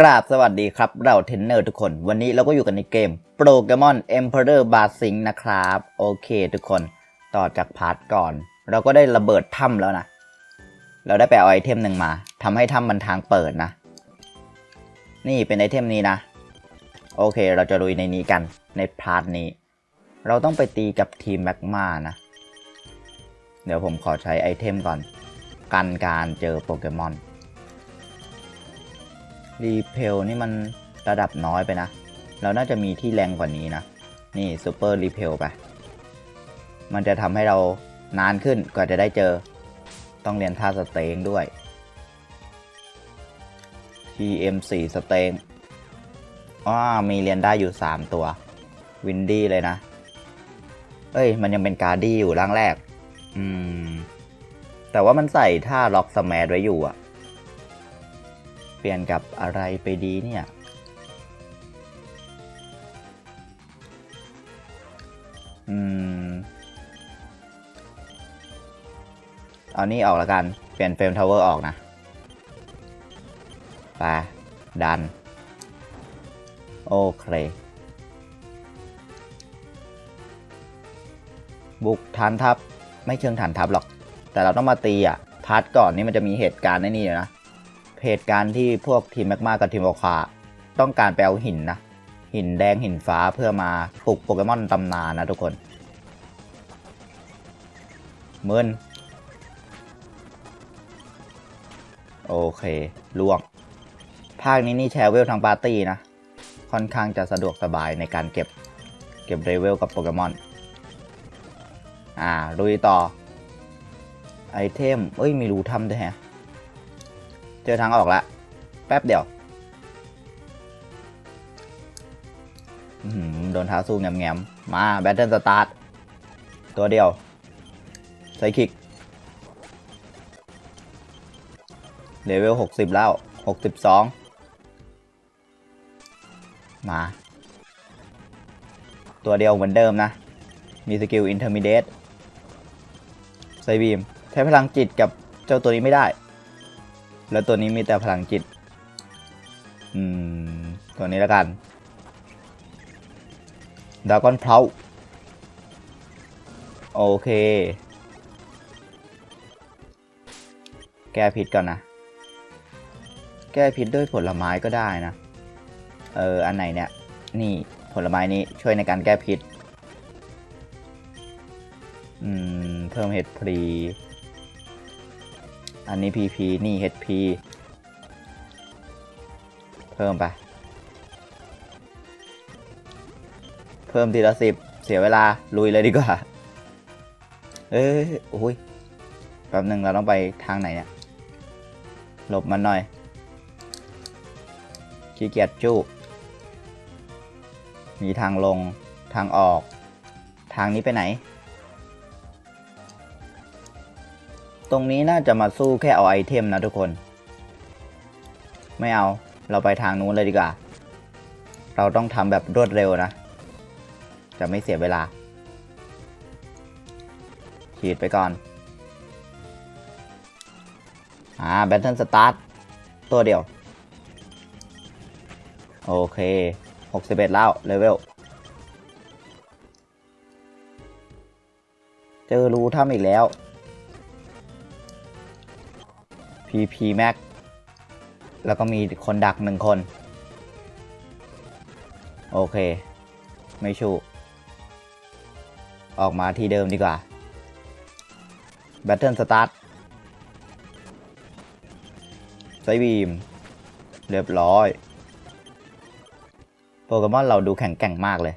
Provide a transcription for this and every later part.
กราบสวัสดีครับ เราเทรนเนอร์ทุกคน วันนี้เราก็อยู่กันในเกมโปรแกมอน Emperor b a s i n g นะครับ โอเคทุกคนต่อจากพาร์ทก่อน เราก็ได้ระเบิดถ้ำแล้วนะ เราได้ไปเอาไอเทมหนึ่งมาทำให้ถ้ำมันทางเปิดนะ นี่เป็นไอเทมนี้นะ โอเค เราจะลุยในนี้กันในพาร์ทนี้ เราต้องไปตีกับทีมแมกมานะ เดี๋ยวผมขอใช้ไอเทมก่อน กันการเจอโปเกมอน รีเพลนี่มันระดับน้อยไปนะ เราน่าจะมีที่แรงกว่านี้นะ นี่ซูเปอร์รีเพลไป มันจะทำให้เรานานขึ้นกว่าจะได้เจอ ต้องเรียนท่าสเตงด้วย TM4 สเตงอ้ามีเรียนได้อยู่ 3 ตัว วินดี้เลยนะ เอ้ย มันยังเป็นการ์ดี้อยู่ร่างแรก อืม แต่ว่ามันใส่ท่าล็อกสแมทไว้อยู่อะ ปลี่ยนกับอะไรไปดีเนี่ย อืม เอานี่ออกแล้วกัน เปลี่ยนเฟรมทาวเวอร์ออกนะ ไป ดัน โอเค บุกฐานทัพ ไม่เชิงฐานทัพหรอก แต่เราต้องมาตีอะ พาร์ทก่อนนี่มันจะมีเหตุการณ์ในนี่อยู่นะ เหตุการณ์ที่พวกทีมแมกมากับทีมโอคาต้องการไปเอาหินนะ หินแดงหินฟ้าเพื่อมาปลุกโปเกมอนตำนานนะทุกคนเมึนโอเคล่วง ภาคนี้นี่แชร์เวลทางปาร์ตี้นะ ค่อนข้างจะสะดวกสบายในการเก็บ เก็บเรเวลกับโปเกมอน อ่าลุยต่อ ไอเทม เอ้ย มีรูทำด้วยแฮะ เจอทางออกแล้วแป๊บเดียวโดนท้าสู้แงมๆมาแบตเทิลสตาร์ทตัวเดียวไซคิกเลเวล60แล้ว62มา ตัวเดียวเหมือนเดิมนะ มีสกิลอินเทอร์มิเดตไซบีม ใช้พลังจิตกับเจ้าตัวนี้ไม่ได้ แล้วตัวนี้มีแต่พลังจิต อืม ตัวนี้แล้วกันดาก้อนเพลาโอเค แก้พิษก่อนนะ แก้พิษด้วยผลไม้ก็ได้นะ เออ อันไหนเนี่ย นี่ผลไม้นี้ช่วยในการแก้พิษ อืม เพิ่มเห็ดพรี อันนี้ PP นี่ HP เพิ่มไป เพิ่มทีละสิบเสียเวลา ลุยเลยดีกว่า เอ้ยโอ้ยแป๊บหนึ่งเราต้องไปทางไหนเนี่ย หลบมันหน่อย ขี้เกียจจู้มีทางลงทางออก ทางนี้ไปไหน ตรงนี้น่าจะมาสู้แค่เอาไอเทมนะทุกคน ไม่เอา เราไปทางนู้นเลยดีกว่า เราต้องทำแบบรวดเร็วนะ จะไม่เสียเวลา ฉีดไปก่อน อ่าแบตเทิลสตาร์ทตัวเดียว โอเค 61 แล้วเลเวลเจอรูถ้ำอีกแล้ว PP Max แล้วก็มีคนดักหนึ่งคน โอเค ไม่ชู ออกมาที่เดิมดีกว่า Battle Start ไซบีม เรียบร้อย โปเกมอนเราดูแข็งแกร่งมากเลย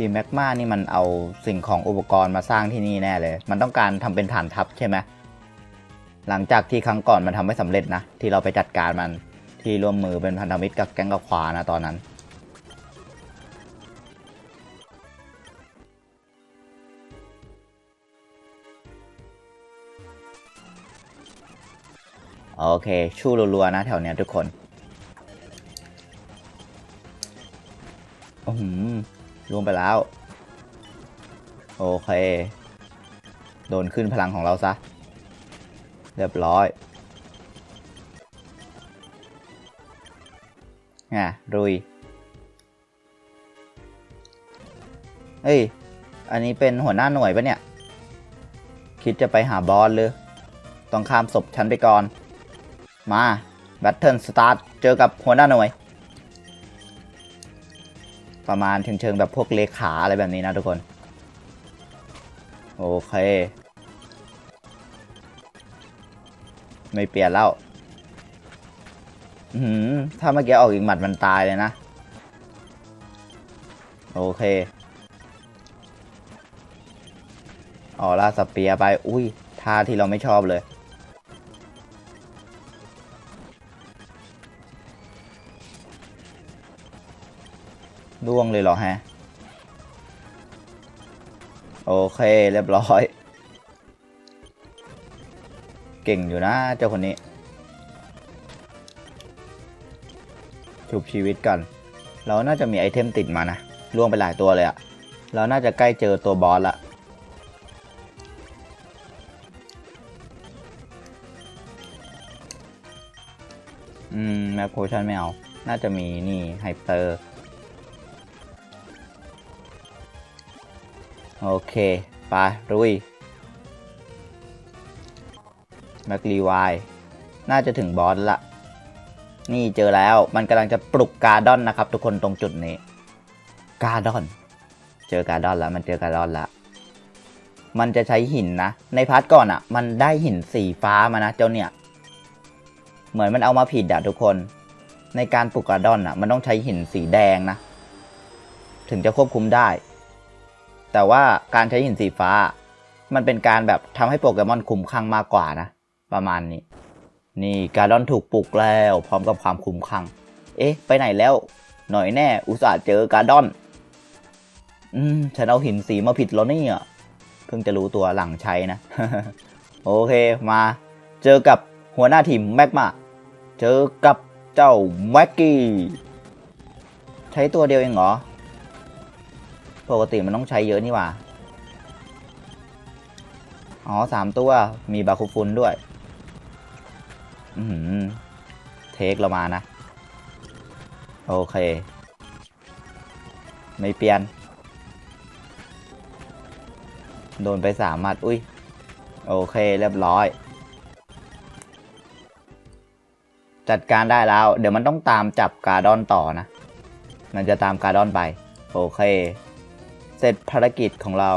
ทีมแมกมานี่มันเอาสิ่งของอุปกรณ์มาสร้างที่นี่แน่เลย มันต้องการทำเป็นฐานทัพใช่ไหมหลังจากที่ครั้งก่อนมันทำไม่สำเร็จนะ ที่เราไปจัดการมันที่ร่วมมือเป็นพันธมิตรกับแก๊งกับขวานะตอนนั้น โอเคชู่รัวๆนะแถวเนี้ยทุกคนอือ ล่วงไปแล้ว โอเค โดนขึ้นพลังของเราซะ เรียบร้อยอะรุยเฮ้ย อันนี้เป็นหัวหน้าหน่วยปะเนี่ย คิดจะไปหาบอสหรือ ต้องข้ามศพฉันไปก่อน มา แบทเทิลสตาร์ท เจอกับหัวหน้าหน่วย ประมาณเชิงๆแบบพวกเลขาอะไรแบบนี้นะทุกคน โอเค ไม่เปลี่ยนแล้วอื้อหือถ้าเมื่อกี้ออกอีกหมัดมันตายเลยนะ โอเคออร่าสเปียร์ไป อุ้ยท่าที่เราไม่ชอบเลย ล่วงเลยเหรอฮะ โอเค เรียบร้อย เก่งอยู่นะเจ้าคนนี้ชุบชีวิตกัน เราน่าจะมีไอเทมติดมานะล่วงไปหลายตัวเลยอะเราน่าจะใกล้เจอตัวบอสละอืมแมปโพชั่นไม่เอา น่าจะมีนี่ไฮเปอร์ โอเค ไปรุยแม็กลีวาย น่าจะถึงบอสละ นี่เจอแล้ว มันกำลังจะปลุกการดอนนะครับ ทุกคนตรงจุดนี้ การดอน เจอการดอนแล้ว มันเจอการดอนแล้ว มันจะใช้หินนะ ในพาร์ทก่อนอะ่ะ มันได้หินสีฟ้ามานะเจ้าเนี่ย เหมือนมันเอามาผิดอะทุกคน ในการปลุกการดอนอะ่ะ มันต้องใช้หินสีแดงนะ ถึงจะควบคุมได้ แต่ว่าการใช้หินสีฟ้า มันเป็นการแบบทำให้โปเกมอนคุ้มคลั่งมากกว่านะ ประมาณนี้ นี่การดอนถูกปลุกแล้ว พร้อมกับความคุ้มคลั่ง เอ๊ะ ไปไหนแล้ว หน่อยแน่ อุตส่าห์เจอการดอน อืม ฉันเอาหินสีมาผิดแล้วนี่ยเพิ่งจะรู้ตัวหลังใช้นะ โอเคมา เจอกับหัวหน้าทีมแม็กมาเจอกับเจ้าแม็กกี้ใช้ตัวเดียวเองเหรอ ปกติมันต้องใช้เยอะนี่หว่า อ๋อสามตัว มีบาคุฟุนด้วย อือหือเทคเรามานะ โอเค ไม่เปลี่ยน โดนไปสามมัด อุ้ย โอเค เรียบร้อย จัดการได้แล้ว เดี๋ยวมันต้องตามจับกาดอนต่อนะ มันจะตามกาดอนไป โอเค เสร็จภารกิจของเรา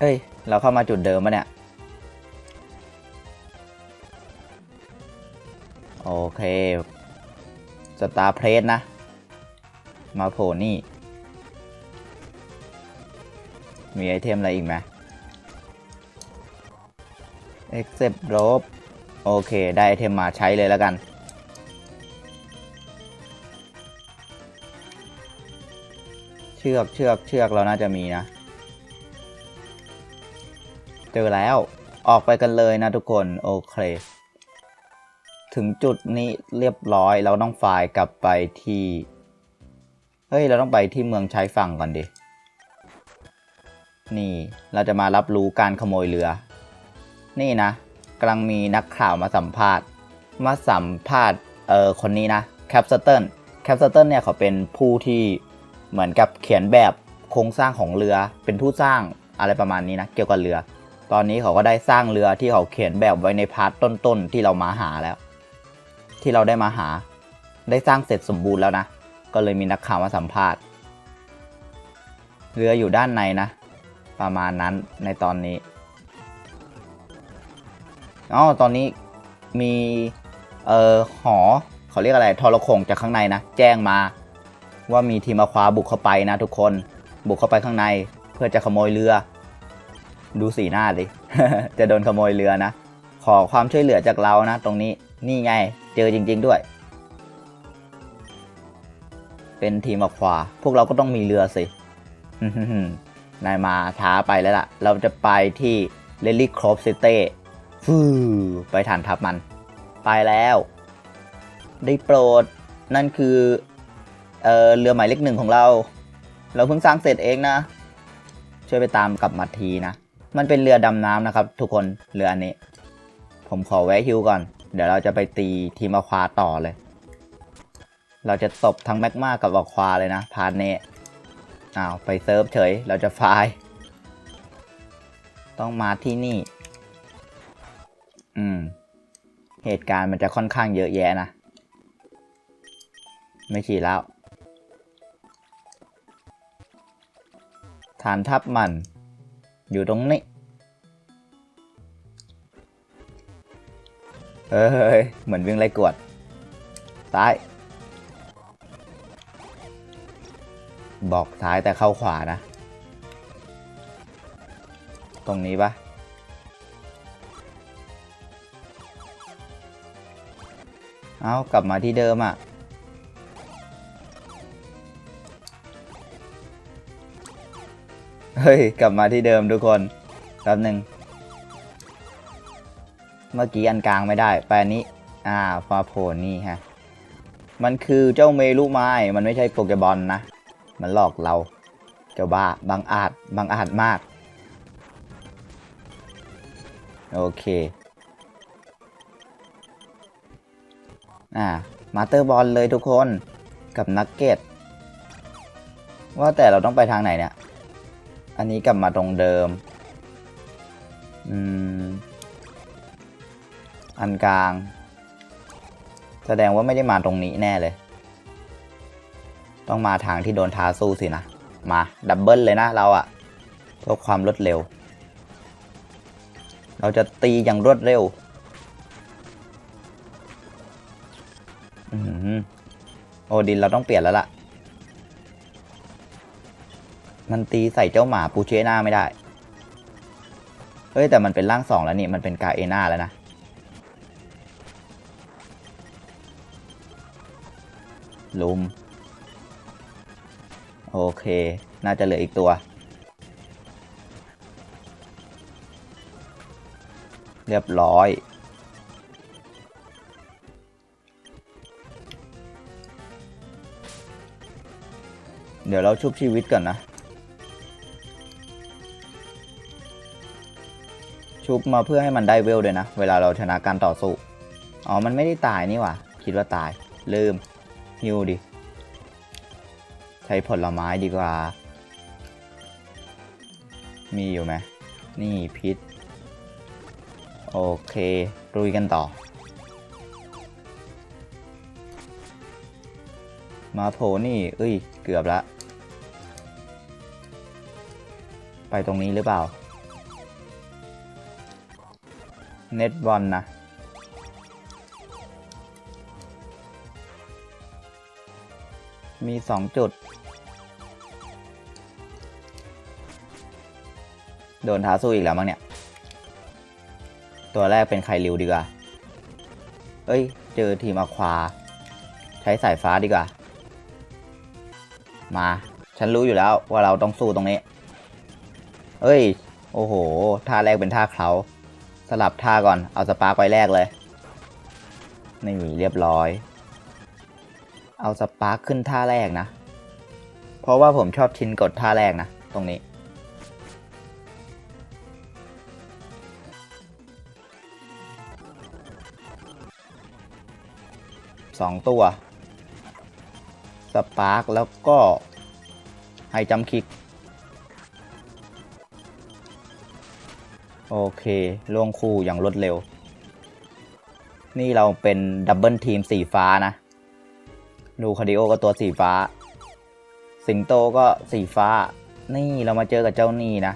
เอ้ย เราเข้ามาจุดเดิมมะเนี่ย โอเค สตาร์เพลสนะ มาโผล่นี่ มีไอเทมอะไรอีกไหม Accept rope โอเค ได้ไอเทมมาใช้เลยแล้วกัน ชือกเชือกเชือกเราน่าจะมีนะ เจอแล้วออกไปกันเลยนะทุกคนโอเค ถึงจุดนี้เรียบร้อยเราต้องไฟล์กลับไปที่ เฮ้ย เราต้องไปที่เมืองใช้ฝั่งก่อนดิ นี่เราจะมารับรู้การขโมยเรือ นี่นะกำลังมีนักข่าวมาสัมภาษณ์ มาสัมภาษณ์เอ่อคนนี้นะแคปสเติลแคปสเติลเนี่ยเขาเป็นผู้ที่ เหมือนกับเขียนแบบโครงสร้างของเรือเป็นผู้สร้างอะไรประมาณนี้นะเกี่ยวกับเรือ ตอนนี้เขาก็ได้สร้างเรือที่เขาเขียนแบบไว้ในพาร์ทต้นๆที่เรามาหาแล้ว ที่เราได้มาหา ได้สร้างเสร็จสมบูรณ์แล้วนะ ก็เลยมีนักข่าวมาสัมภาษณ์ เรืออยู่ด้านในนะ ประมาณนั้นในตอนนี้อ๋อตอนนี้มีเอ่อหอเขาเรียกอะไรทรโขงจากข้างในนะแจ้งมา ว่ามีทีมอาควาบุกเข้าไปนะทุกคน บุกเข้าไปข้างในเพื่อจะขโมยเรือ ดูสีหน้าดิจะโดนขโมยเรือนะ ขอความช่วยเหลือจากเรานะ ตรงนี้นี่ไง เจอจริง ๆด้วย เป็นทีมอาควา พวกเราก็ต้องมีเรือสินายมาท้าไปแล้วล่ะ เราจะไปที่เลลี่ครอฟซิเต้ฟูไปฐานทัพมัน ไปแล้ว ได้โปรด นั่นคือ เออเรือหมายเลขหนึ่งของเรา เราเพิ่งสร้างเสร็จเองนะ ช่วยไปตามกลับมาทีนะ มันเป็นเรือดำน้ำนะครับ ทุกคนเรืออันนี้ ผมขอแวะฮิวก่อน เดี๋ยวเราจะไปตีทีมอควาต่อเลย เราจะตบทั้งแมกมากับอควาเลยนะพาร์ทนี้อ้าวไปเซิร์ฟเฉย เราจะไฟล์ต้องมาที่นี่ อืม เหตุการณ์มันจะค่อนข้างเยอะแยะนะ ไม่ฉีดแล้ว ฐานทัพมัน อยู่ตรงนี้ เฮ้ย เหมือนวิ่งไล่กวด ซ้าย บอกซ้ายแต่เข้าขวานะ ตรงนี้ปะเอากลับมาที่เดิมอะ่ะ เฮ้ย กลับมาที่เดิมทุกคนแป๊บหนึ่งเมื่อกี้อันกลางไม่ได้ไปอันนี้ อ่าฟาโผนี่ฮะ มันคือเจ้าเมลูไม้ มันไม่ใช่โปเกบอลนะ มันหลอกเรา เจ้าบ้าบังอาจบังอาจมาก โอเค อ่า มาเตอร์บอลเลยทุกคน กับนักเก็ต ว่าแต่เราต้องไปทางไหนเนี่ย อันนี้กลับมาตรงเดิม อืม อันกลาง แสดงว่าไม่ได้มาตรงนี้แน่เลย ต้องมาทางที่โดนท้าสู้สินะ มา ดับเบิลเลยนะเราอะเพื่อความรวดเร็ว เราจะตีอย่างรวดเร็วอืมโอดินเราต้องเปลี่ยนแล้วล่ะ มันตีใส่เจ้าหมาปูเชน่าไม่ได้เฮ้ย แต่มันเป็นร่างสองแล้วนี่ มันเป็นกาเอน่าแล้วนะ ลุม โอเค น่าจะเหลืออีกตัว เรียบร้อยเดี๋ยวเราชุบชีวิตก่อนนะ ชุบมาเพื่อให้มันได้เวลด้วยนะ เวลาเราชนะการต่อสู้ อ๋อ มันไม่ได้ตายนี่หว่า คิดว่าตาย ลืมฮิวดิ ใช้ผลไม้ดีกว่า มีอยู่ไหม นี่พิษ โอเค รุยกันต่อ มาโผล่นี่ เอ้ย เกือบละ ไปตรงนี้หรือเปล่า เน็ตบอลนะ มีสองจุด โดนท้าสู้อีกแล้วมั้งเนี่ย ตัวแรกเป็นไคริวดีกว่า เอ้ย เจอทีมอควา ใช้สายฟ้าดีกว่า มา ฉันรู้อยู่แล้วว่าเราต้องสู้ตรงนี้ เอ้ย โอ้โห ท่าแรกเป็นท่าเขา สลับท่าก่อน เอาสปาร์กไปแรกเลย นี่เรียบร้อย เอาสปาร์คขึ้นท่าแรกนะ เพราะว่าผมชอบชินกดท่าแรกนะ ตรงนี้ สองตัว สปาร์คแล้วก็ไฮจัมคิก โอเคลวงคู่อย่างรวดเร็ว นี่เราเป็นดับเบิลทีมสีฟ้านะดูคาร์ดิโอก็ตัวสีฟ้า สิงโตก็สีฟ้า นี่เรามาเจอกับเจ้านี่นะ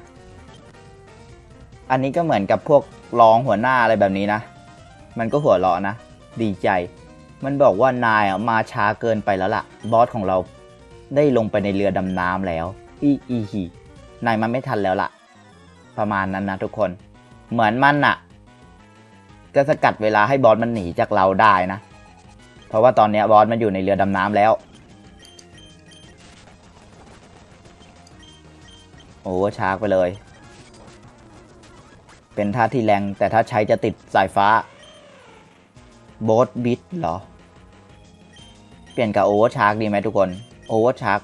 อันนี้ก็เหมือนกับพวกรองหัวหน้าอะไรแบบนี้นะ มันก็หัวเราะนะ ดีใจ มันบอกว่านายอะมาช้าเกินไปแล้วล่ะ บอสของเราได้ลงไปในเรือดำน้ำแล้ว อีอีฮีนายมันไม่ทันแล้วล่ะ ประมาณนั้นนะทุกคน เหมือนมันอะจะสกัดเวลาให้บอสมันหนีจากเราได้นะ เพราะว่าตอนนี้บอสมันอยู่ในเรือดำน้ำแล้ว โอเวอร์ชาร์กไปเลย เป็นท่าที่แรงแต่ถ้าใช้จะติดสายฟ้าโบสบิทเหรอ เปลี่ยนกับโอเวอร์ชาร์กดีไหมทุกคน โอเวอร์ชาร์ก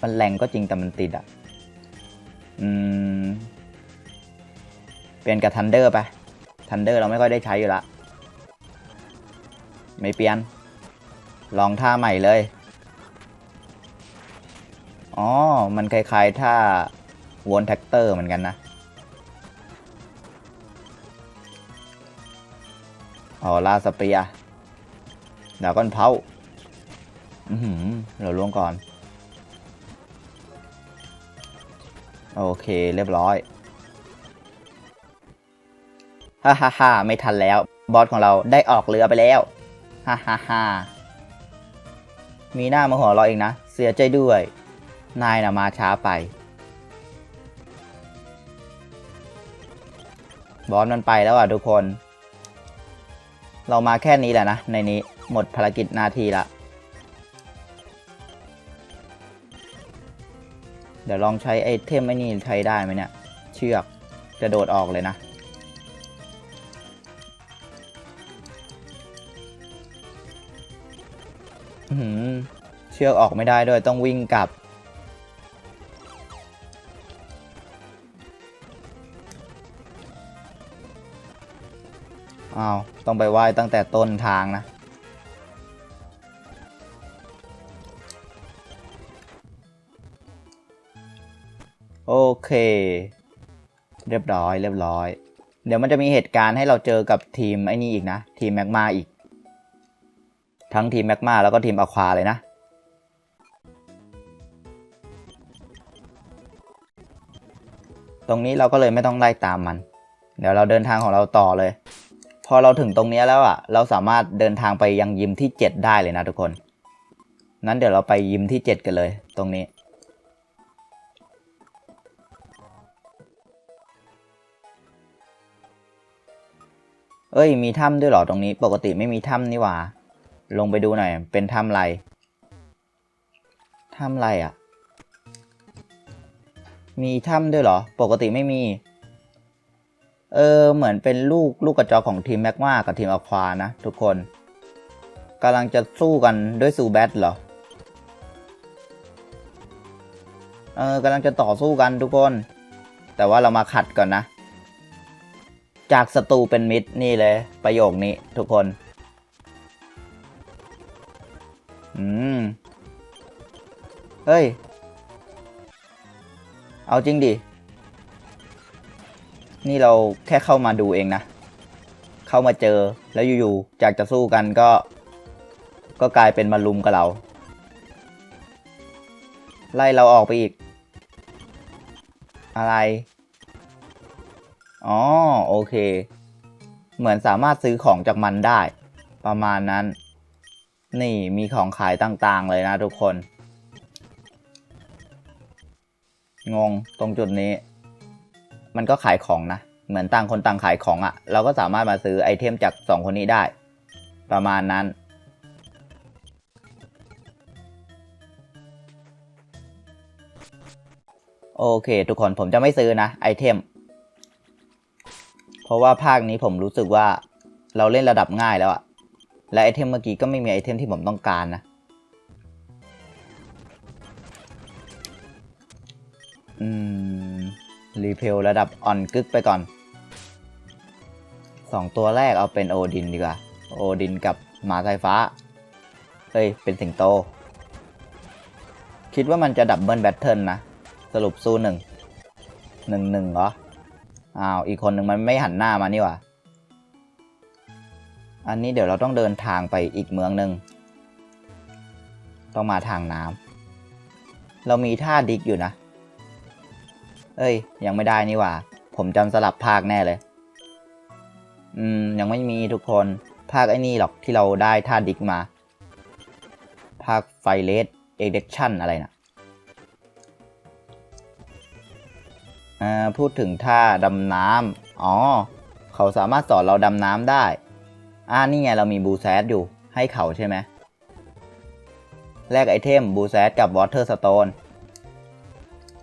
มันแรงก็จริงแต่มันติดอะ อืม เปลี่ยนกับทันเดอร์ไปทันเดอร์เราไม่ค่อยได้ใช้อยู่ละ ไม่เปลี่ยน ลองท่าใหม่เลย อ๋อ มันคล้ายๆท่าวนแท็กเตอร์เหมือนกันนะ อ๋อลาสเปียดาวก้อนเผาอือหือเราล่วงก่อน โอเค เรียบร้อย ฮ่าฮ่าฮ่าไม่ทันแล้ว บอสของเราได้ออกเรือไปแล้ว ฮ่าฮ่าฮ่ามีหน้ามาหัวเราะอีกนะ เสียใจด้วย นายนะมาช้าไป บอสมันไปแล้วอะทุกคน เรามาแค่นี้แหละนะ ในนี้หมดภารกิจหนาทีละเดี๋ยวลองใช้ไอเทมไอ้นี่ใช้ได้ไหมเนี่ย เชือกจะโดดออกเลยนะ เชือกออกไม่ได้ด้วยต้องวิ่งกลับ อ้าว ต้องไปไหว้ตั้งแต่ต้นทางนะ โอเค เรียบร้อย เรียบร้อย เดี๋ยวมันจะมีเหตุการณ์ให้เราเจอกับทีมไอ้นี่อีกนะ ทีมแมกมาอีก ทั้งทีมแมกมาแล้วก็ทีมอควาเลยนะ ตรงนี้เราก็เลยไม่ต้องไล่ตามมัน เดี๋ยวเราเดินทางของเราต่อเลย พอเราถึงตรงนี้แล้วอะ เราสามารถเดินทางไปยังยิมที่ 7 ได้เลยนะทุกคน นั้นเดี๋ยวเราไปยิมที่ 7 กันเลย ตรงนี้เอ้ยมีถ้ำด้วยเหรอตรงนี้ ปกติไม่มีถ้ำนี่หว่า ลงไปดูหน่อย เป็นถ้ำไรถ้ำไรอะ มีถ้ำด้วยเหรอ ปกติไม่มี เออ เหมือนเป็นลูกลูกกระจอกของทีมแม็กมากับทีมอควานะ ทุกคนกำลังจะสู้กันด้วยซูแบทเหรอ เออกำลังจะต่อสู้กันทุกคน แต่ว่าเรามาขัดก่อนนะ จากศัตรูเป็นมิตรนี่เลย ประโยคนี้ทุกคน อืม เฮ้ย เอาจริงดิ นี่เราแค่เข้ามาดูเองนะ เข้ามาเจอแล้วอยู่ๆจากจะสู้กันก็ ก็กลายเป็นมาลุมกับเรา ไล่เราออกไปอีก อะไร อ๋อ โอเค เหมือนสามารถซื้อของจากมันได้ ประมาณนั้น นี่มีของขายต่างๆ เลยนะทุกคน งงตรงจุดนี้ มันก็ขายของนะ เหมือนต่างคนต่างขายของอะ่ะ เราก็สามารถมาซื้อไอเทมจากสองคนนี้ได้ ประมาณนั้น โอเค ทุกคนผมจะไม่ซื้อนะ ไอเทม เพราะว่าภาคนี้ผมรู้สึกว่าเราเล่นระดับง่ายแล้วอะ และไอเทมเมื่อกี้ก็ไม่มีไอเทมที่ผมต้องการนะ อืม รีเพลระดับอ่อนกึกไปก่อน สองตัวแรกเอาเป็นโอดินดีกว่า โอดินกับหมาสายฟ้า เฮ้ย เป็นสิงโต คิดว่ามันจะดับเบิลแบทเทิลนะ สรุปสู้หนึ่ง หนึ่งหนึ่งเหรอ อ้าว อีกคนหนึ่งมันไม่หันหน้ามานี่หว่า อันนี้เดี๋ยวเราต้องเดินทางไปอีกเมืองหนึ่ง ต้องมาทางน้ำ เรามีท่าดิกอยู่นะ เอ้ย ยังไม่ได้นี่ว่า ผมจำสลับภาคแน่เลย อืม ยังไม่มีทุกคน ภาคไอ้นี่หรอกที่เราได้ท่าดิกมา ภาคไฟเลสเอเดคชั่นอะไรนะอ่าพูดถึงท่าดำน้ำอ๋อ เขาสามารถสอนเราดำน้ำได้ อ่านี่ไงเรามีบูแซดอยู่ให้เขาใช่ไหมแลกไอเทมบูแซดกับวอเตอร์สโตน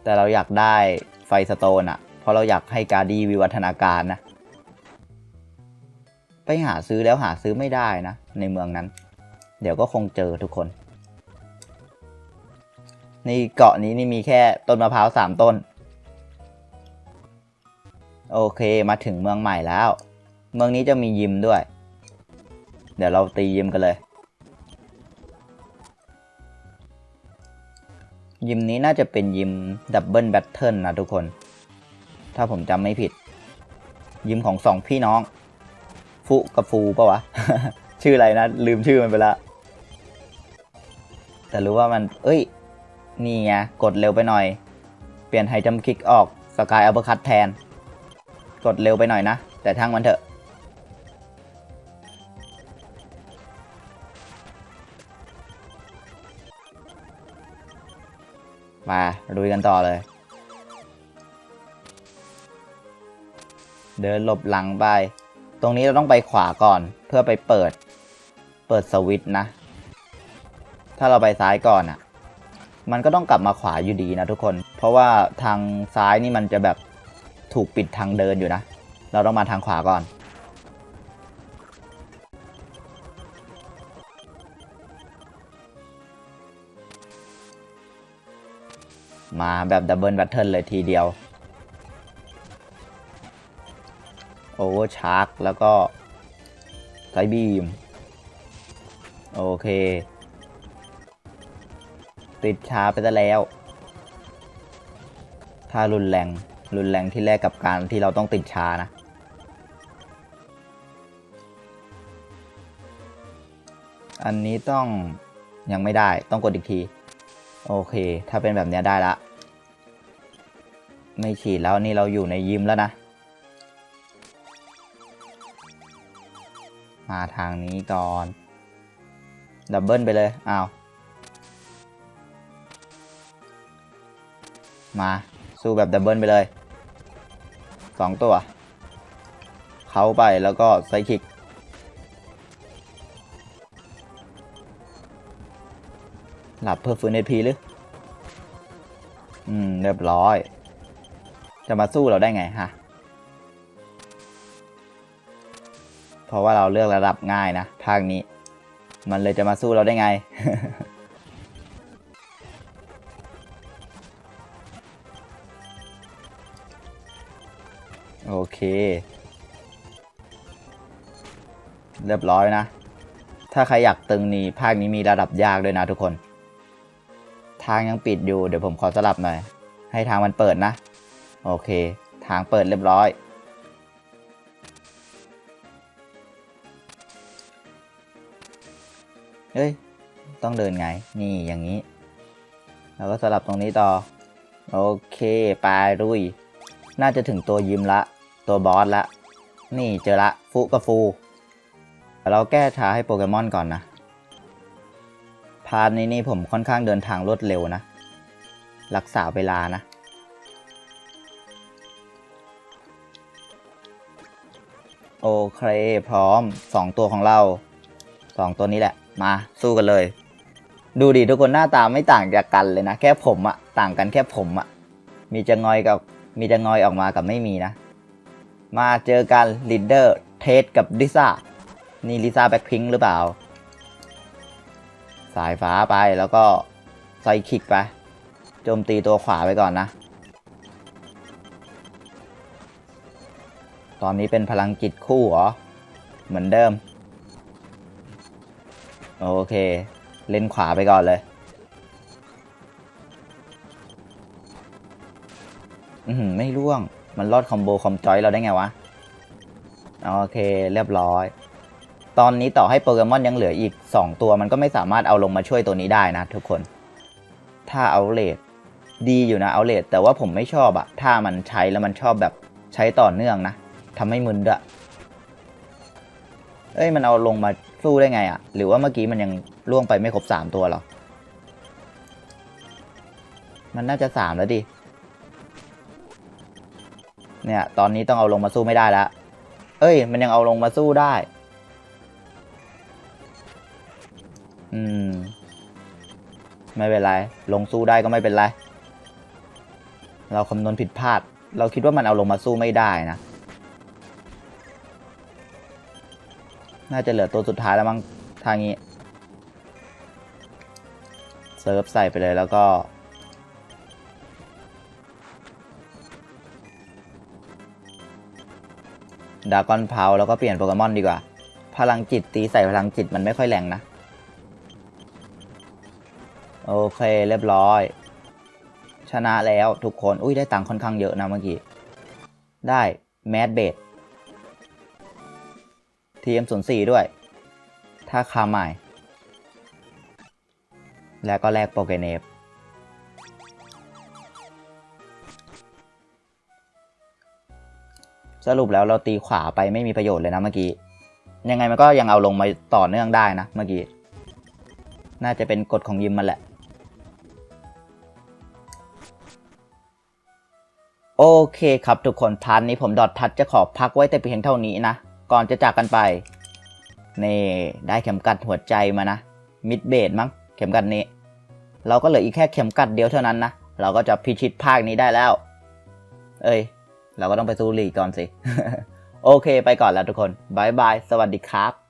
แต่เราอยากได้ไฟสโตนอะเพราะเราอยากให้การดีวิวัฒนาการนะ ไปหาซื้อแล้วหาซื้อไม่ได้นะ ในเมืองนั้น เดี๋ยวก็คงเจอทุกคน ในเกาะนี้นี่มีแค่ต้นมะพร้าวสามต้น โอเคมาถึงเมืองใหม่แล้ว เมืองนี้จะมียิมด้วย เดี๋ยวเราตียิมกันเลย ยิมนี้น่าจะเป็นยิมดับเบิลแบทเทิลนะทุกคน ถ้าผมจำไม่ผิด ยิมของสองพี่น้อง ฟุกับฟูปะวะ ชื่ออะไรนะ ลืมชื่อมันไปละ แต่รู้ว่ามัน เอ้ย นี่ไง กดเร็วไปหน่อย เปลี่ยนไฮจัมคิกออก สกายอัปเปอร์คัตแทน กดเร็วไปหน่อยนะ แต่ทั้งมันเถอะ มาลุยกันต่อเลย เดินหลบหลังไป ตรงนี้เราต้องไปขวาก่อนเพื่อไปเปิด เปิดสวิตช์นะ ถ้าเราไปซ้ายก่อนอะ มันก็ต้องกลับมาขวาอยู่ดีนะทุกคน เพราะว่าทางซ้ายนี่มันจะแบบถูกปิดทางเดินอยู่นะ เราต้องมาทางขวาก่อน มาแบบดับเบิลแบทเทิลเลยทีเดียวโอเวอร์ชาร์กแล้วก็ไซบีม โอเค ติดชาไปซะแล้ว ถ้ารุนแรง รุนแรงที่แรกกับการที่เราต้องติดชานะ อันนี้ต้องยังไม่ได้ต้องกดอีกที โอเค ถ้าเป็นแบบนี้ได้ละ ไม่ฉีดแล้วนี่เราอยู่ในยิมแล้วนะ มาทางนี้ก่อน ดับเบิลไปเลย อ้าว มา สู้แบบดับเบิลไปเลย สองตัว เขาไปแล้วก็ไซคิก หลับเพื่อฟื้นเอพีหรือ อืม เรียบร้อย จะมาสู้เราได้ไงฮะ เพราะว่าเราเลือกระดับง่ายนะ ภาคนี้ มันเลยจะมาสู้เราได้ไง โอเค เรียบร้อยนะ ถ้าใครอยากตึงนี่ภาคนี้มีระดับยากด้วยนะทุกคน ทางยังปิดอยู่ เดี๋ยวผมขอสลับหน่อย ให้ทางมันเปิดนะ โอเค ทางเปิดเรียบร้อย เฮ้ย ต้องเดินไง นี่อย่างนี้ แล้วก็สลับตรงนี้ต่อ โอเค ไปรุย น่าจะถึงตัวยิมละ ตัวบอสละ นี่เจอละ ฟุกับฟู เราแก้ช้าให้โปเกมอนก่อนนะ พาร์ทนี้นี่ผมค่อนข้างเดินทางรวดเร็วนะ รักษาเวลานะ โอเค พร้อม 2 ตัวของเรา 2 ตัวนี้แหละ มาสู้กันเลย ดูดิทุกคนหน้าตาไม่ต่างจากกันเลยนะ แค่ผมอะต่างกันแค่ผมอะมีจะงอยกับมีจะงอยออกมากับไม่มีนะ มาเจอกันลีดเดอร์เทสกับลิซ่านี่ลิซ่าแบ็คพิงหรือเปล่า สายฟ้าไปแล้วก็ไซคิกไปโจมตีตัวขวาไปก่อนนะ ตอนนี้เป็นพลังจิตคู่เหรอ เหมือนเดิม โอเค เล่นขวาไปก่อนเลยอือหือไม่ร่วง มันรอดคอมโบคอมจอยเราได้ไงวะ โอเค เรียบร้อย ตอนนี้ต่อให้โปเกมอนยังเหลืออีก 2 ตัวมันก็ไม่สามารถเอาลงมาช่วยตัวนี้ได้นะทุกคน ถ้าเอาเลดดีอยู่นะเอาเลดแต่ว่าผมไม่ชอบอะถ้ามันใช้แล้วมันชอบแบบใช้ต่อเนื่องนะทำให้มึนด้วยเอ้ยมันเอาลงมาสู้ได้ไงอะหรือว่าเมื่อกี้มันยังล่วงไปไม่ครบ 3 ตัวหรอ มันน่าจะ 3 แล้วดิ เนี่ย ตอนนี้ต้องเอาลงมาสู้ไม่ได้แล้ว เอ้ย มันยังเอาลงมาสู้ได้ อืม ไม่เป็นไร ลงสู้ได้ก็ไม่เป็นไร เราคำนวณผิดพลาด เราคิดว่ามันเอาลงมาสู้ไม่ได้นะ น่าจะเหลือตัวสุดท้ายแล้วมั้งทางนี้ เซิร์ฟใส่ไปเลยแล้วก็ดากอนเพาแล้วก็เปลี่ยนโปเกมอนดีกว่า พลังจิตตีใส่พลังจิตมันไม่ค่อยแรงนะ โอเคเรียบร้อย ชนะแล้วทุกคน อุ้ยได้ตังค์ค่อนข้างเยอะนะเมื่อกี้ ได้แมดเบดทีมศูนย์สี่ด้วย ถ้าคาใหม่ แล้วก็แลกโปเกเนฟสรุปแล้วเราตีขวาไปไม่มีประโยชน์เลยนะเมื่อกี้ ยังไงมันก็ยังเอาลงมาต่อเนื่องได้นะเมื่อกี้ น่าจะเป็นกฎของยิมมันแหละ โอเคครับทุกคนพาร์ทนี้ผมดอททัดจะขอพักไว้แต่เพียงเท่านี้นะ ก่อนจะจากกันไปนี่ได้เข็มกัดหัวใจมานะ มิดเบดมั้งเข็มกัดนี้ เราก็เหลืออีกแค่เข็มกัดเดียวเท่านั้นนะ เราก็จะพิชิตภาคนี้ได้แล้ว เอ้ย เราก็ต้องไปสู้ลีกก่อนสิ โอเคไปก่อนแล้วทุกคนบายบาย สวัสดีครับ